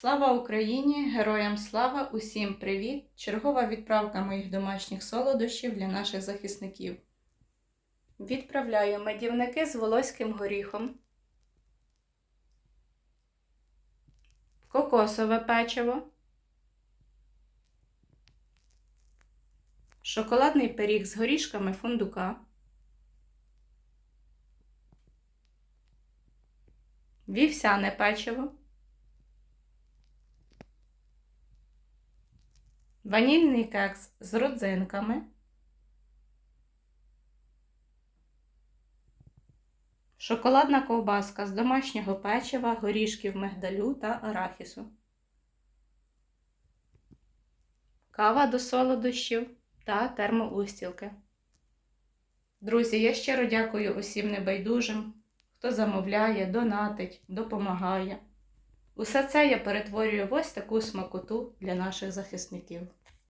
Слава Україні! Героям слава! Усім привіт! Чергова відправка моїх домашніх солодощів для наших захисників. Відправляю медівники з волоським горіхом, кокосове печиво, шоколадний пиріг з горішками фундука, вівсяне печиво. Ванільний кекс з родзинками, шоколадна ковбаска з домашнього печива, горішків мигдалю та арахісу, кава до солодощів та термоустілки. Друзі, я щиро дякую усім небайдужим, хто замовляє, донатить, допомагає. Усе це я перетворюю в ось таку смакоту для наших захисників.